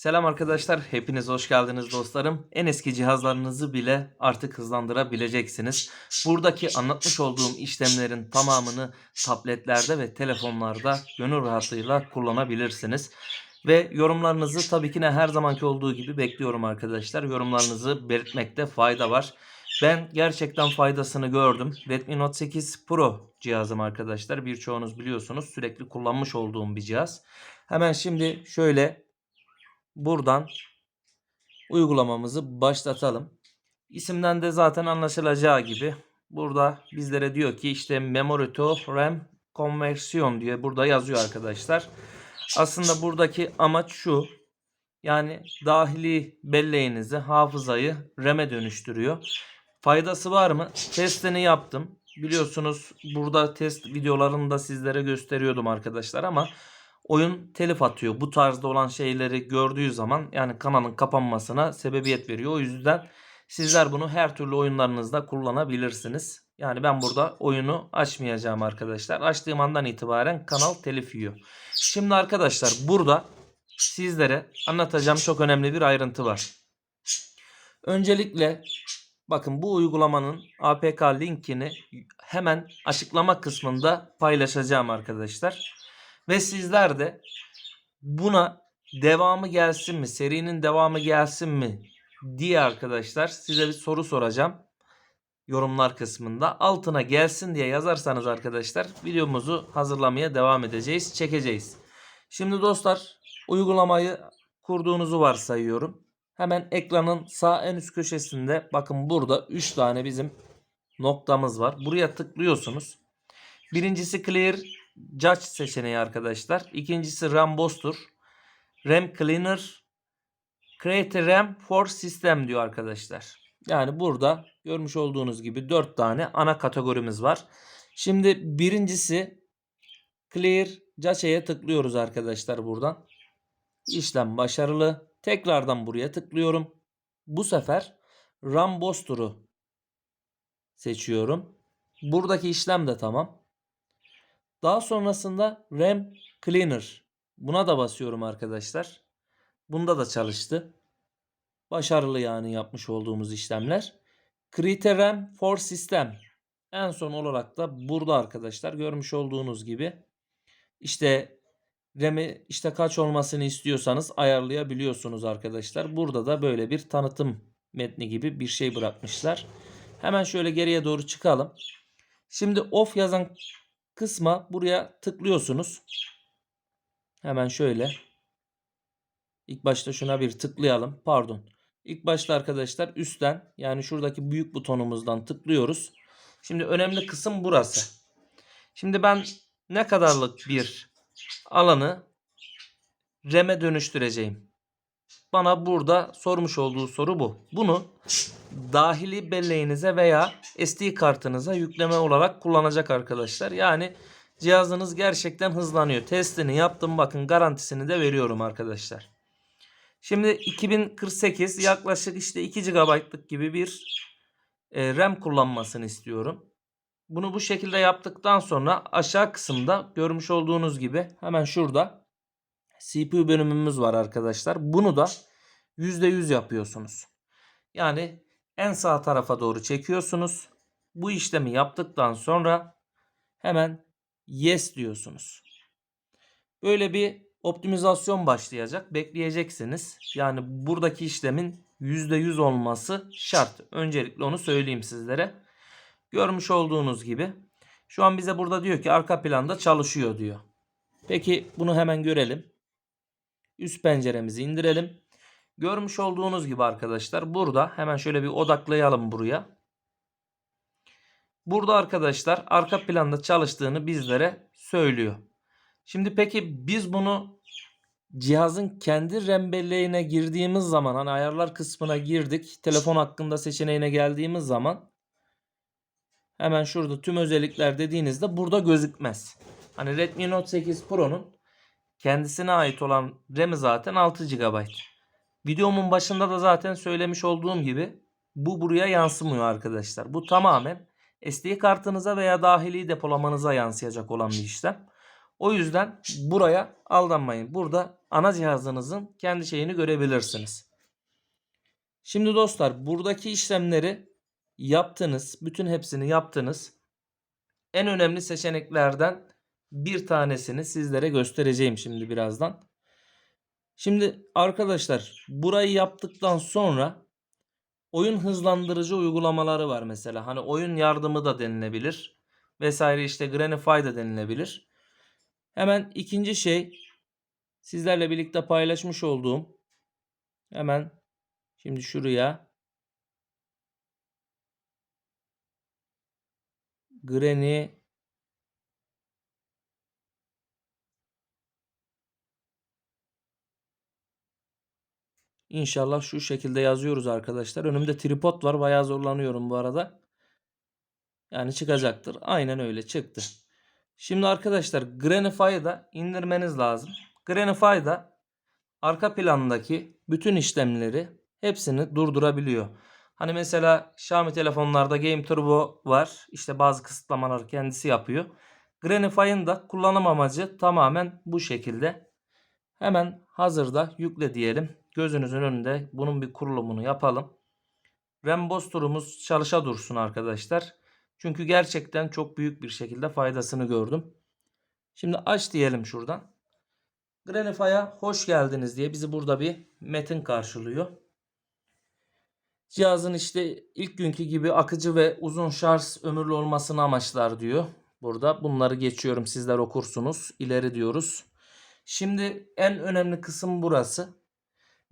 Selam arkadaşlar, hepiniz hoş geldiniz dostlarım. En eski cihazlarınızı bile artık hızlandırabileceksiniz. Buradaki anlatmış olduğum işlemlerin tamamını tabletlerde ve telefonlarda gönül rahatlığıyla kullanabilirsiniz. Ve yorumlarınızı tabii ki ne her zamanki olduğu gibi bekliyorum arkadaşlar. Yorumlarınızı belirtmekte fayda var. Ben gerçekten faydasını gördüm. Redmi Note 8 Pro cihazım arkadaşlar. Birçoğunuz biliyorsunuz sürekli kullanmış olduğum bir cihaz. Hemen şimdi şöyle buradan uygulamamızı başlatalım. İsimden de zaten anlaşılacağı gibi burada bizlere diyor ki işte memory to RAM conversion diye burada yazıyor arkadaşlar. Aslında buradaki amaç şu. Yani dahili belleğinizi, hafızayı RAM'e dönüştürüyor. Faydası var mı? Testini yaptım. Biliyorsunuz burada test videolarını da sizlere gösteriyordum arkadaşlar ama oyun telif atıyor. Bu tarzda olan şeyleri gördüğü zaman yani kanalın kapanmasına sebebiyet veriyor. O yüzden sizler bunu her türlü oyunlarınızda kullanabilirsiniz. Yani ben burada oyunu açmayacağım arkadaşlar. Açtığım andan itibaren kanal telif yiyor. Şimdi arkadaşlar burada sizlere anlatacağım çok önemli bir ayrıntı var. Öncelikle bakın bu uygulamanın APK linkini hemen açıklama kısmında paylaşacağım arkadaşlar. Ve sizler de buna devamı gelsin mi, serinin devamı gelsin mi diye arkadaşlar size bir soru soracağım. Yorumlar kısmında altına gelsin diye yazarsanız arkadaşlar videomuzu hazırlamaya devam edeceğiz, çekeceğiz. Şimdi dostlar uygulamayı kurduğunuzu varsayıyorum. Hemen ekranın sağ en üst köşesinde bakın burada 3 tane bizim noktamız var. Buraya tıklıyorsunuz. Birincisi clear Judge seçeneği arkadaşlar. İkincisi RAM Booster. RAM Cleaner. Create RAM for System diyor arkadaşlar. Yani burada görmüş olduğunuz gibi 4 tane ana kategorimiz var. Şimdi birincisi Clear Judge'e tıklıyoruz arkadaşlar buradan. İşlem başarılı. Tekrardan buraya tıklıyorum. Bu sefer RAM Booster'u seçiyorum. Buradaki işlem de tamam. Daha sonrasında RAM Cleaner. Buna da basıyorum arkadaşlar. Bunda da çalıştı. Başarılı yani yapmış olduğumuz işlemler. Create RAM for System. En son olarak da burada arkadaşlar görmüş olduğunuz gibi işte RAM'i işte kaç olmasını istiyorsanız ayarlayabiliyorsunuz arkadaşlar. Burada da böyle bir tanıtım metni gibi bir şey bırakmışlar. Hemen şöyle geriye doğru çıkalım. Şimdi off yazan kısma buraya tıklıyorsunuz. Hemen şöyle. İlk başta şuna bir tıklayalım. Pardon. İlk başta arkadaşlar üstten yani şuradaki büyük butonumuzdan tıklıyoruz. Şimdi önemli kısım burası. Şimdi ben ne kadarlık bir alanı RAM'e dönüştüreceğim. Bana burada sormuş olduğu soru bu. Bunu dahili belleğinize veya SD kartınıza yükleme olarak kullanacak arkadaşlar. Yani cihazınız gerçekten hızlanıyor. Testini yaptım bakın garantisini de veriyorum arkadaşlar. Şimdi 2048 yaklaşık işte 2 GB'lık gibi bir e, RAM kullanmasını istiyorum. Bunu bu şekilde yaptıktan sonra aşağı kısımda görmüş olduğunuz gibi hemen şurada CPU bölümümüz var arkadaşlar. Bunu da %100 yapıyorsunuz. Yani en sağ tarafa doğru çekiyorsunuz. Bu işlemi yaptıktan sonra hemen yes diyorsunuz. Böyle bir optimizasyon başlayacak. Bekleyeceksiniz. Yani buradaki işlemin %100 olması şart. Öncelikle onu söyleyeyim sizlere. Görmüş olduğunuz gibi şu an bize burada diyor ki arka planda çalışıyor diyor. Peki bunu hemen görelim. Üst penceremizi indirelim. Görmüş olduğunuz gibi arkadaşlar burada hemen şöyle bir odaklayalım buraya. Burada arkadaşlar arka planda çalıştığını bizlere söylüyor. Şimdi peki biz bunu cihazın kendi RAM belleğine girdiğimiz zaman hani ayarlar kısmına girdik. Telefon hakkında seçeneğine geldiğimiz zaman hemen şurada tüm özellikler dediğinizde burada gözükmez. Hani Redmi Note 8 Pro'nun kendisine ait olan RAM'i zaten 6 GB. Videomun başında da zaten söylemiş olduğum gibi bu buraya yansımıyor arkadaşlar. Bu tamamen SD kartınıza veya dahili depolamanıza yansıyacak olan bir işlem. O yüzden buraya aldanmayın. Burada ana cihazınızın kendi şeyini görebilirsiniz. Şimdi dostlar buradaki işlemleri yaptınız. Bütün hepsini yaptınız. En önemli seçeneklerden bir tanesini sizlere göstereceğim şimdi birazdan. Şimdi arkadaşlar burayı yaptıktan sonra oyun hızlandırıcı uygulamaları var mesela. Hani oyun yardımı da denilebilir. Vesaire işte Granify da denilebilir. Hemen ikinci şey sizlerle birlikte paylaşmış olduğum hemen şimdi şuraya Granny İnşallah şu şekilde yazıyoruz arkadaşlar. Önümde tripod var. Bayağı zorlanıyorum bu arada. Yani çıkacaktır. Aynen öyle çıktı. Şimdi arkadaşlar Granify'ı da indirmeniz lazım. Granify'da arka plandaki bütün işlemleri hepsini durdurabiliyor. Hani mesela Xiaomi telefonlarda Game Turbo var. İşte bazı kısıtlamaları kendisi yapıyor. Granify'ın da kullanım amacı tamamen bu şekilde. Hemen hazırda yükle diyelim. Gözünüzün önünde bunun bir kurulumunu yapalım. RAM Booster'umuz çalışa dursun arkadaşlar. Çünkü gerçekten çok büyük bir şekilde faydasını gördüm. Şimdi aç diyelim şuradan. Granify'a hoş geldiniz diye bizi burada bir metin karşılıyor. Cihazın işte ilk günkü gibi akıcı ve uzun şarj ömürlü olmasını amaçlar diyor. Burada bunları geçiyorum sizler okursunuz. İleri diyoruz. Şimdi en önemli kısım burası.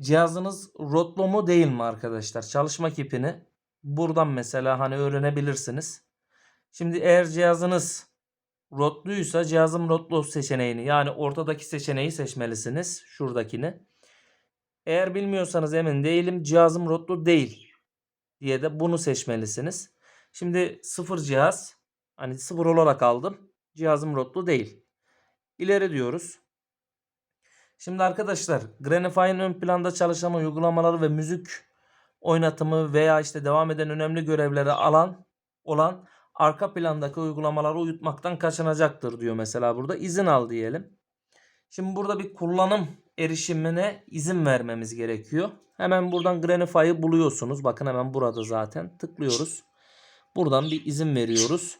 Cihazınız rotlo mu değil mi arkadaşlar? Çalışma kipini buradan mesela hani öğrenebilirsiniz. Şimdi eğer cihazınız rotluysa cihazım rotlo seçeneğini yani ortadaki seçeneği seçmelisiniz. Şuradakini. Eğer bilmiyorsanız emin değilim cihazım rotlu değil diye de bunu seçmelisiniz. Şimdi sıfır cihaz hani sıfır olarak aldım. Cihazım rotlu değil. İleri diyoruz. Şimdi arkadaşlar Granify'ın ön planda çalışan uygulamaları ve müzik oynatımı veya işte devam eden önemli görevleri alan olan arka plandaki uygulamaları uyutmaktan kaçınacaktır diyor mesela burada. izin al diyelim. Şimdi burada bir kullanım erişimine izin vermemiz gerekiyor. Hemen buradan Granify'ı buluyorsunuz. Bakın hemen burada zaten. Tıklıyoruz. Buradan bir izin veriyoruz.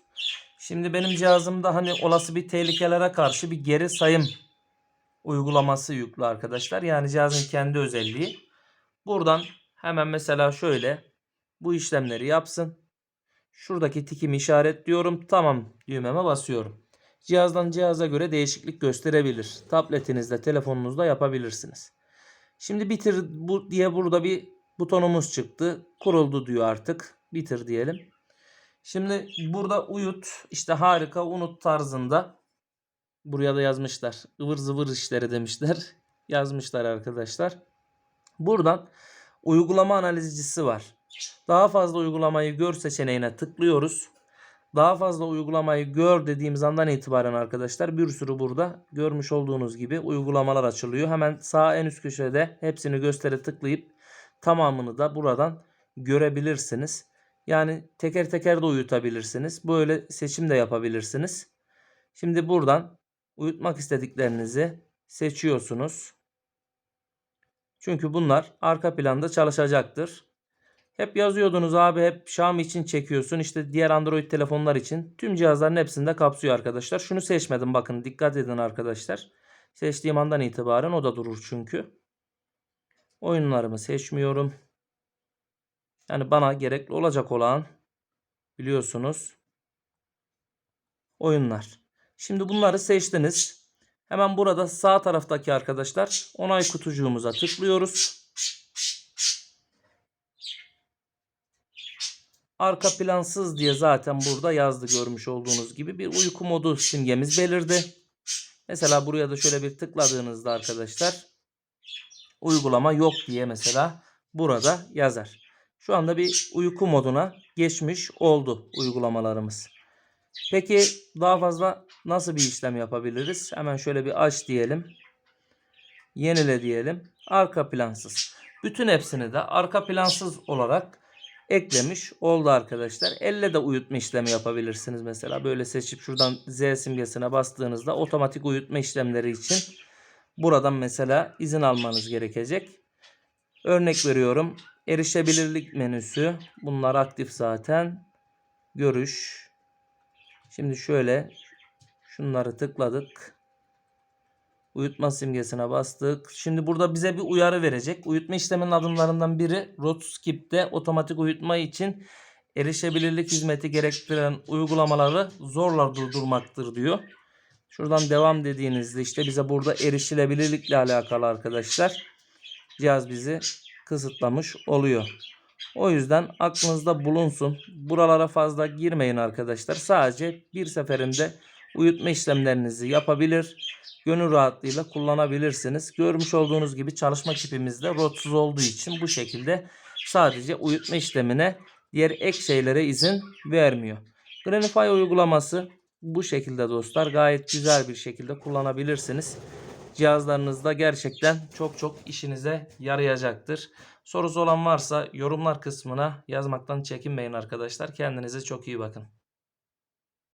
Şimdi benim cihazımda hani olası bir tehlikelere karşı bir geri sayım uygulaması yüklü arkadaşlar. Yani cihazın kendi özelliği. Buradan hemen mesela şöyle bu işlemleri yapsın. Şuradaki tikimi işaretliyorum. Tamam düğmeme basıyorum. Cihazdan cihaza göre değişiklik gösterebilir. Tabletinizde, telefonunuzda yapabilirsiniz. Şimdi bitir bu diye burada bir butonumuz çıktı. Kuruldu diyor artık. Bitir diyelim. Şimdi burada uyut işte harika unut tarzında buraya da yazmışlar. ıvır zıvır işleri demişler. Yazmışlar arkadaşlar. Buradan uygulama analizcisi var. Daha fazla uygulamayı gör seçeneğine tıklıyoruz. Daha fazla uygulamayı gör dediğimiz andan itibaren arkadaşlar bir sürü burada görmüş olduğunuz gibi uygulamalar açılıyor. Hemen sağ en üst köşede hepsini göstere tıklayıp tamamını da buradan görebilirsiniz. Yani teker teker de uyutabilirsiniz. Böyle seçim de yapabilirsiniz. Şimdi buradan uyutmak istediklerinizi seçiyorsunuz. Çünkü bunlar arka planda çalışacaktır. Hep yazıyordunuz abi hep Xiaomi için çekiyorsun. İşte diğer Android telefonlar için. Tüm cihazların hepsinde kapsıyor arkadaşlar. Şunu seçmedim bakın dikkat edin arkadaşlar. Seçtiğim andan itibaren o da durur çünkü. Oyunlarımı seçmiyorum. Yani bana gerekli olacak olan biliyorsunuz oyunlar. Şimdi bunları seçtiniz. Hemen burada sağ taraftaki arkadaşlar onay kutucuğumuza tıklıyoruz. Arka plansız diye zaten burada yazdı görmüş olduğunuz gibi bir uyku modu simgemiz belirdi. Mesela buraya da şöyle bir tıkladığınızda arkadaşlar uygulama yok diye mesela burada yazar. Şu anda bir uyku moduna geçmiş oldu uygulamalarımız. Peki daha fazla nasıl bir işlem yapabiliriz? Hemen şöyle bir aç diyelim. Yenile diyelim. Arka plansız. Bütün hepsini de arka plansız olarak eklemiş oldu arkadaşlar. Elle de uyutma işlemi yapabilirsiniz mesela. Böyle seçip şuradan Z simgesine bastığınızda otomatik uyutma işlemleri için buradan mesela izin almanız gerekecek. Örnek veriyorum. Erişebilirlik menüsü. Bunlar aktif zaten. Görüş. Şimdi şöyle şunları tıkladık. Uyutma simgesine bastık. Şimdi burada bize bir uyarı verecek. Uyutma işleminin adımlarından biri Rotskip'te otomatik uyutma için erişebilirlik hizmeti gerektiren uygulamaları zorla durdurmaktır diyor. Şuradan devam dediğinizde işte bize burada erişilebilirlikle alakalı arkadaşlar cihaz bizi kısıtlamış oluyor. O yüzden aklınızda bulunsun. Buralara fazla girmeyin arkadaşlar. Sadece bir seferinde uyutma işlemlerinizi yapabilir. Gönül rahatlığıyla kullanabilirsiniz. Görmüş olduğunuz gibi çalışma çipimizde rotsuz olduğu için bu şekilde sadece uyutma işlemine diğer ek şeylere izin vermiyor. Granify uygulaması bu şekilde dostlar. Gayet güzel bir şekilde kullanabilirsiniz. Cihazlarınızda gerçekten çok çok işinize yarayacaktır. Sorusu olan varsa yorumlar kısmına yazmaktan çekinmeyin arkadaşlar. Kendinize çok iyi bakın.